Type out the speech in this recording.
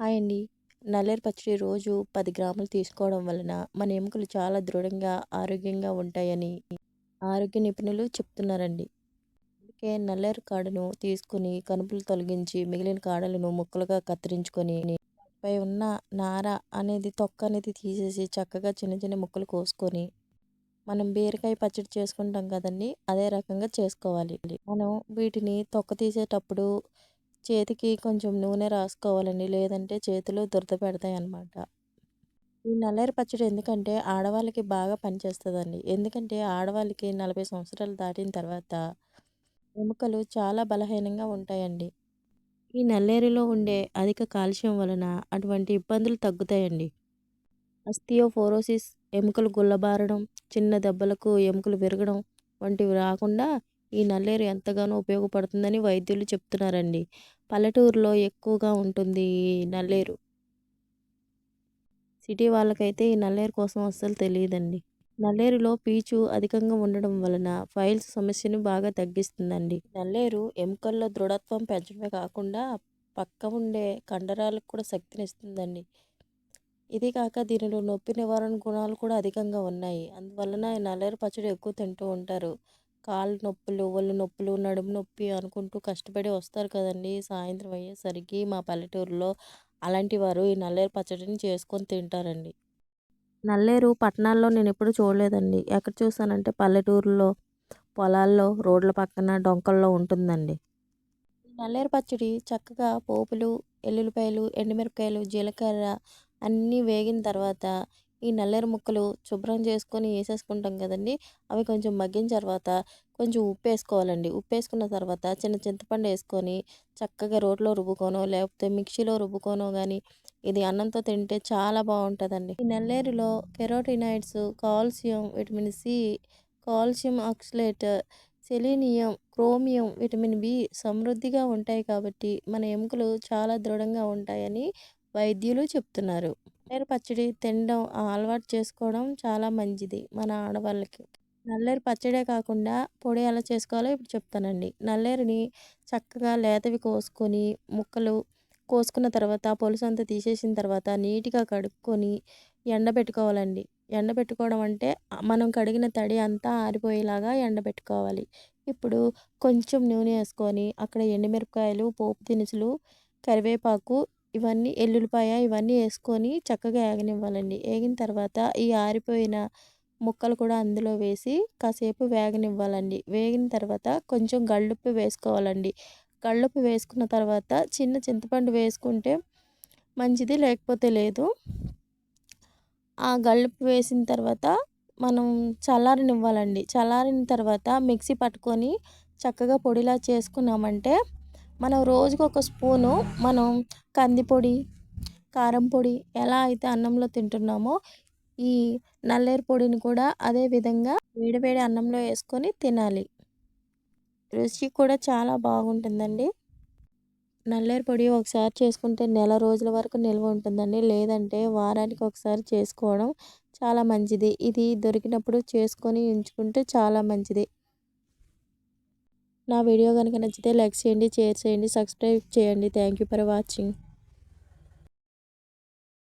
Hi అండి నల్లేరు పచ్చడి రోజు పది గ్రాములు తీసుకోవడం వలన మన ఎముకలు చాలా దృఢంగా ఆరోగ్యంగా ఉంటాయని ఆరోగ్య నిపుణులు చెప్తున్నారండి. అందుకే నల్లేరు కాడను తీసుకుని కనుపులు తొలగించి మిగిలిన కాడలను ముక్కలుగా కత్తిరించుకొని పై ఉన్న నార అనేది తొక్క అనేది తీసేసి చక్కగా చిన్న చిన్న ముక్కలు కోసుకొని మనం బీరకాయ పచ్చడి చేసుకుంటాం కదండి అదే రకంగా చేసుకోవాలి. మనం వీటిని తొక్క తీసేటప్పుడు చేతికి కొంచెం నూనె రాసుకోవాలండి. లేదంటే చేతులు దురద పెడతాయి అన్నమాట ఈ నల్లేరు పచ్చడి ఎందుకంటే ఆడవాళ్ళకి బాగా పనిచేస్తుందండి. ఎందుకంటే ఆడవాళ్ళకి నలభై సంవత్సరాలు దాటిన తర్వాత ఎముకలు చాలా బలహీనంగా ఉంటాయండి. ఈ నల్లేరులో ఉండే అధిక కాల్షియం వలన అటువంటి ఇబ్బందులు తగ్గుతాయండి. అస్థియోఫోరోసిస్ ఎముకలు గుల్లబారడం చిన్న దెబ్బలకు ఎముకలు విరగడం వంటివి రాకుండా ఈ నల్లేరు ఎంతగానో ఉపయోగపడుతుందని వైద్యులు చెప్తున్నారండి. పల్లెటూరులో ఎక్కువగా ఉంటుంది ఈ నల్లేరు. సిటీ వాళ్ళకైతే ఈ నల్లేరు కోసం అస్సలు తెలియదండి. నల్లేరులో పీచు అధికంగా ఉండడం వలన ఫైల్స్ సమస్యను బాగా తగ్గిస్తుందండి. నల్లేరు ఎముకల్లో దృఢత్వం పెంచడమే కాకుండా పక్క ఉండే కండరాలకు కూడా శక్తినిస్తుందండి ఇది కాక దీనిలో నొప్పి నివారణ గుణాలు కూడా అధికంగా ఉన్నాయి. అందువలన ఈ నల్లేరు పచ్చడి ఎక్కువ తింటూ ఉంటారు. కాళ్ళు నొప్పులు ఒళ్ళు నొప్పులు నడుము నొప్పి అనుకుంటూ కష్టపడి వస్తారు కదండి. సాయంత్రం అయ్యేసరికి మా పల్లెటూరులో అలాంటి వారు ఈ నల్లేరు పచ్చడిని చేసుకొని తింటారండి. నల్లేరు పట్టణాల్లో నేను ఎప్పుడు చూడలేదండి. ఎక్కడ చూసానంటే పల్లెటూరులో పొలాల్లో రోడ్ల పక్కన డొంకల్లో ఉంటుందండి. ఈ నల్లేరు పచ్చడి చక్కగా పోపులు ఎల్లుల్లిపాయలు ఎండుమిరపకాయలు జీలకర్ర అన్నీ వేగిన తర్వాత ఈ నల్లేరు ముక్కలు శుభ్రం చేసుకొని వేసేసుకుంటాం కదండి. అవి కొంచెం మగ్గిన తర్వాత కొంచెం ఉప్పు వేసుకోవాలండి ఉప్పు వేసుకున్న తర్వాత చిన్న చింతపండు వేసుకొని చక్కగా రోట్లో రుబ్బుకోనో లేకపోతే మిక్సీలో రుబ్బుకోనో కానీ ఇది అన్నంతో తింటే చాలా బాగుంటుందండి. ఈ నల్లేరులో carotenoids calcium vitamin C calcium oxalate selenium chromium vitamin B సమృద్ధిగా ఉంటాయి కాబట్టి మన ఎముకలు చాలా దృఢంగా ఉంటాయని వైద్యులు చెప్తున్నారు. నల్లేరు పచ్చడి తినడం అలవాటు చేసుకోవడం చాలా మంచిది మన ఆడవాళ్ళకి. నల్లేరు పచ్చడే కాకుండా పొడి ఎలా చేసుకోవాలో ఇప్పుడు చెప్తానండి. నల్లేరుని చక్కగా లేతవి కోసుకొని ముక్కలు కోసుకున్న తర్వాత పొలుసు అంతా తీసేసిన తర్వాత నీట్గా కడుక్కొని ఎండబెట్టుకోవాలండి. ఎండబెట్టుకోవడం అంటే మనం కడిగిన తడి అంతా ఆరిపోయేలాగా ఎండబెట్టుకోవాలి. ఇప్పుడు కొంచెం నూనె వేసుకొని అక్కడ ఎండుమిరపకాయలు పోపు దినుసులు కరివేపాకు ఇవన్నీ ఎల్లుల్లిపాయ ఇవన్నీ వేసుకొని చక్కగా వేగనివ్వాలండి వేగిన తర్వాత ఈ ఆరిపోయిన ముక్కలు కూడా అందులో వేసి కాసేపు వేగనివ్వాలండి. వేగిన తర్వాత కొంచెం గళ్ళుప్పు వేసుకోవాలండి. గళ్ళుప్పు వేసుకున్న తర్వాత చిన్న చింతపండు వేసుకుంటే మంచిది లేకపోతే లేదు. ఆ గళ్ళుప్పు వేసిన తర్వాత మనం చల్లారనివ్వాలండి. చల్లారిన తర్వాత మిక్సీ పట్టుకొని చక్కగా పొడిలా చేసుకున్నామంటే మనం రోజుకు ఒక స్పూను మనం కందిపొడి కారం పొడి ఎలా అయితే అన్నంలో తింటున్నామో ఈ నల్లేరు పొడిని కూడా అదే విధంగా వేడివేడి అన్నంలో వేసుకొని తినాలి. రుచి కూడా చాలా బాగుంటుందండి. నల్లేరు పొడి ఒకసారి చేసుకుంటే నెల రోజుల వరకు నిల్వ ఉంటుందండి. లేదంటే వారానికి ఒకసారి చేసుకోవడం చాలా మంచిది. ఇది దొరికినప్పుడు చేసుకొని ఉంచుకుంటే చాలా మంచిది. నా వీడియో కనుక నచ్చితే లైక్ చేయండి షేర్ చేయండి సబ్స్క్రైబ్ చేయండి. Thank you for watching